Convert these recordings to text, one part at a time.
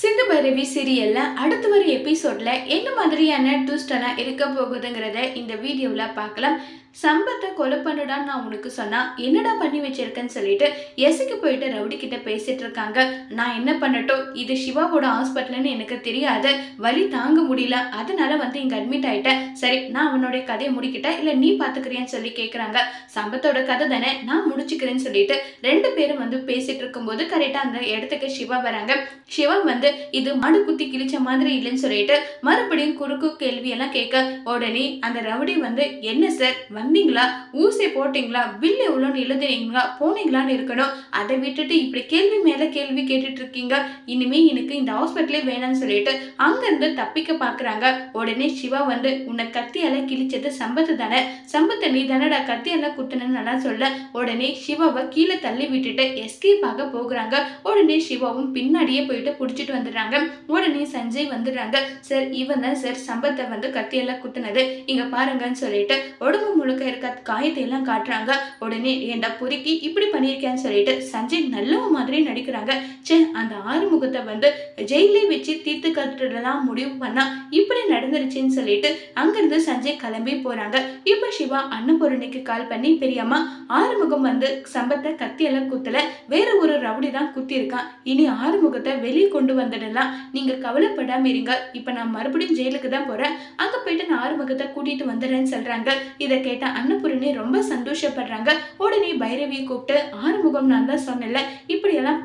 சிந்து பைரவி சீரியல்ல அடுத்து வர எபிசோட்ல என்ன மாதிரியான ட்விஸ்ட் எல்லாம் இருக்க போகுதுங்கிறத இந்த வீடியோவில் பார்க்கலாம். சம்பத்தை கொலை பண்ணுடான்னு நான் உனக்கு சொன்னா என்னடா பண்ணி வச்சிருக்கேன்னு சொல்லிட்டு எசுக்கு போயிட்டு ரவுடி கிட்ட பேசிட்டு இருக்காங்க. நான் என்ன பண்ணட்டும்? இது சிவாவோட ஹாஸ்பிட்டல்னு எனக்கு தெரியாது. வலி தாங்க முடியல. அதனால வந்து இங்க அட்மிட் ஆயிட்டேன். சரி நான் அவனுடைய கதையை முடிக்கிட்டேன் இல்ல நீ பாத்துக்கிறியான்னு சொல்லி கேக்குறாங்க. சம்பத்தோட கதை தானே? நான் முடிச்சுக்கிறேன்னு சொல்லிட்டு ரெண்டு பேரும் வந்து பேசிட்டு இருக்கும்போது கரெக்டா அந்த இடத்துக்கு சிவா வராங்க. சிவா வந்து இது மடு குத்தி கிழிச்ச மாதிரி இல்லைன்னு சொல்லிட்டு மறுபடியும் குறுக்கு கேள்வி எல்லாம் கேட்க உடனே அந்த ரவுடி வந்து என்ன சார் வந்தீங்களா? ஊசி போட்டீங்களா? பில் எவ்வளோன்னு எழுதுனீங்களா? போனீங்களான்னு இருக்கணும். அதை விட்டுட்டு இப்படி கேள்வி மேல கேள்வி கேட்டுட்டு இருக்கீங்க. இனிமே எனக்கு இந்த ஹாஸ்பிட்டலே வேணாம்னு சொல்லிட்டு அங்கிருந்து தப்பிக்க பாக்குறாங்க. உடனே சிவா வந்து உன்னை கத்தியால கிழிச்சது சம்பத்து தானே? சம்பத்தை நீ தானடா கத்தியால குத்துனன்னு நல்லா சொல்ல. உடனே சிவாவை கீழே தள்ளி விட்டுட்டு எஸ்கேப் ஆக போகிறாங்க. உடனே சிவாவும் பின்னாடியே போயிட்டு பிடிச்சிட்டு வந்துடுறாங்க. உடனே சஞ்சய் வந்துடுறாங்க. சார் இவன் தான் சார் சம்பத்தை வந்து கத்தியெல்லாம் குத்துனது. இங்க பாருங்கன்னு சொல்லிட்டு உடம்பு முழுக்க இருக்க காயத்தை எல்லாம் காட்டுறாங்க. உடனே ஏண்டா பொறுக்கி இப்படி பண்ணியிருக்கேன்னு சொல்லிட்டு சஞ்சய் நல்ல மாதிரி நடிக்கிறாங்க. சே அந்த ஆறுமுகத்தை வந்து ஜெயிலே வச்சு தீர்த்து கட்டுறதெல்லாம் முடிவு பண்ணா இப்படி நடந்துருச்சுன்னு சொல்லிட்டு அங்கிருந்து சஞ்சய் கிளம்பி போறாங்க. இப்ப சிவா அன்னபூரணிக்கு கால் பண்ணி பெரியம்மா ஆறுமுகம் வந்து சம்பத்தை கத்தியெல்லாம் குத்தல. வேற ஒரு ரவுடி தான் குத்திருக்கான் இனி ஆறுமுகத்தை வெளியே கொண்டு வந்துடலாம் நீங்க கவலைப்படாம இருங்க. இப்போ நான் மறுபடியும் ஜெயிலுக்கு தான் போறேன். அங்க போயிட்டு நான் ஆறுமுகத்தை கூட்டிட்டு வந்துடுறேன்னு சொல்றாங்க. இதை கேட்ட அன்னபூரணி ரொம்ப சந்தோஷப்படுறாங்க. உடனே பைரவியை கூப்பிட்டு ஆறுமுகம் நான் தான் சொன்னல இப்படி எல்லாம்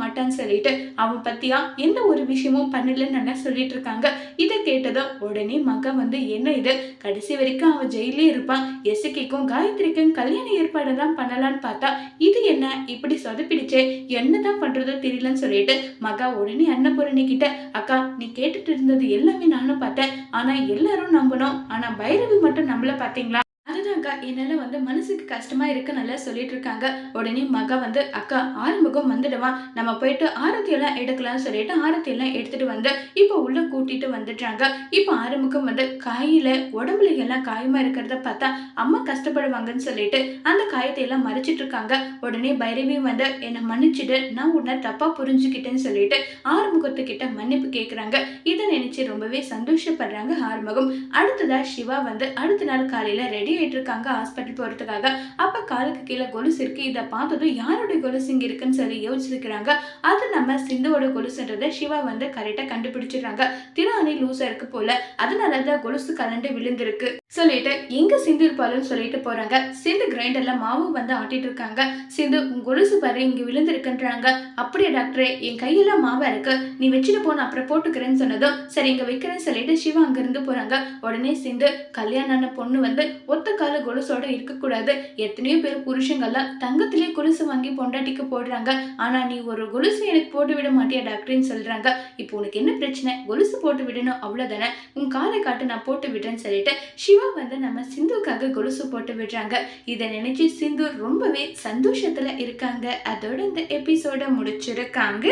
மாட்டான்னு சொல்லிட்டு அவன் பத்தியா? எந்த ஒரு விஷயமும் பண்ணலன்னு நல்லா சொல்லிட்டு இருக்காங்க. இதை கேட்டதும் உடனே மகன் வந்து என்ன இது? கடைசி வரைக்கும் அவன் ஜெயிலே இருப்பான். எசுக்கிக்கும் காயத்ரிக்கும் கல்யாண ஏற்பாடெல்லாம் பண்ணலான்னு பார்த்தா இது என்ன? இப்படி சொதப்பிடிச்சே என்னதான் பண்றதோ தெரியலன்னு சொல்லிட்டு மகா உடனே அன்னபூரணி கிட்ட அக்கா நீ கேட்டுட்டு இருந்தது எல்லாமே நானும் பார்த்தேன். ஆனா எல்லாரும் நம்பணும். ஆனா பைரவி மட்டும் நம்மள பாத்தீங்களா அதுதான்க்கா என்னால் வந்து மனசுக்கு கஷ்டமாக இருக்குன்னு நல்லா சொல்லிட்டு இருக்காங்க. உடனே மகா வந்து அக்கா ஆறுமுகம் வந்துடுவான் நம்ம போயிட்டு ஆரத்தி எல்லாம் எடுக்கலாம்னு சொல்லிட்டு ஆரத்தி எல்லாம் எடுத்துட்டு வந்து இப்போ உள்ள கூட்டிட்டு வந்துடுறாங்க. இப்போ ஆறுமுகம் வந்து காயில உடம்புல எல்லாம் காயமா இருக்கிறத பார்த்தா அம்மா கஷ்டப்படுவாங்கன்னு சொல்லிட்டு அந்த காயத்தை எல்லாம் மறைச்சிட்டு இருக்காங்க. உடனே பைரவி வந்து என்னை மன்னிச்சுட்டு நான் உன்னை தப்பா புரிஞ்சுக்கிட்டேன்னு சொல்லிட்டு ஆறுமுகத்துக்கிட்ட மன்னிப்பு கேட்குறாங்க இதை நினைச்சு ரொம்பவே சந்தோஷப்படுறாங்க ஆறுமுகம். அடுத்ததா சிவா வந்து அடுத்த நாள் காலையில ரெடி ஆயிட்டு இருக்காங்க. ஹாஸ்பிட்டல் போறதுக்காக. அப்போ காலுக்கு கீழே கொலுசு இருக்கு. இதை பார்த்ததும் யாருடைய கொலுசு இங்க இருக்குன்னு சொல்லி யோசிச்சிருக்கிறாங்க. அது நம்ம சிந்துவோட கொலுசுன்றதை சிவா வந்து கரெக்டா கண்டுபிடிச்சிடுறாங்க. திராணி லூசா இருக்கு போல. அதனாலதான் கொலுசு கலண்டு விழுந்திருக்கு. சொல்லிட்டு எங்க சிந்து இருப்பாருன்னு சொல்லிட்டு போறாங்க. சிந்து கிரைண்டர்ல மாவு வந்து ஆட்டிட்டு இருக்காங்க. சிந்து உன் கொலுசு பாரு இங்க விழுந்திருக்குன்றாங்க. அப்படியே டாக்டரே என் கையெல்லாம் மாவா இருக்கு. நீ வச்சுட்டு போன அப்புறம் போட்டுக்கிறேன்னு சொன்னதும் சரி இங்க வைக்கிறேன்னு சொல்லிட்டு சிவா அங்க இருந்து போறாங்க. உடனே சிந்து கல்யாணம் ஆன பொண்ணு வந்து ஒத்த கால கொலுசு கொலுசோட இருக்கக்கூடாது. எத்தனையோ பேர் புருஷங்கள்லாம் தங்கத்திலே கொலுசு வாங்கி பொண்டாட்டிக்கு போடுறாங்க. ஆனா நீ ஒரு கொலுசு எனக்கு போட்டு விட மாட்டியா டாக்டர்னு சொல்றாங்க. இப்போ உனக்கு என்ன பிரச்சனை? கொலுசு போட்டு விடணும் அவ்வளவுதானே? உன் காலை காட்டு நான் போட்டு விடுறேன்னு சொல்லிட்டு சிவா வந்து நம்ம சிந்துக்காக கொலுசு போட்டு விடுறாங்க. இதை நினைச்சு சிந்து ரொம்பவே சந்தோஷத்துல இருக்காங்க. அதோட இந்த எபிசோட முடிச்சிருக்காங்க.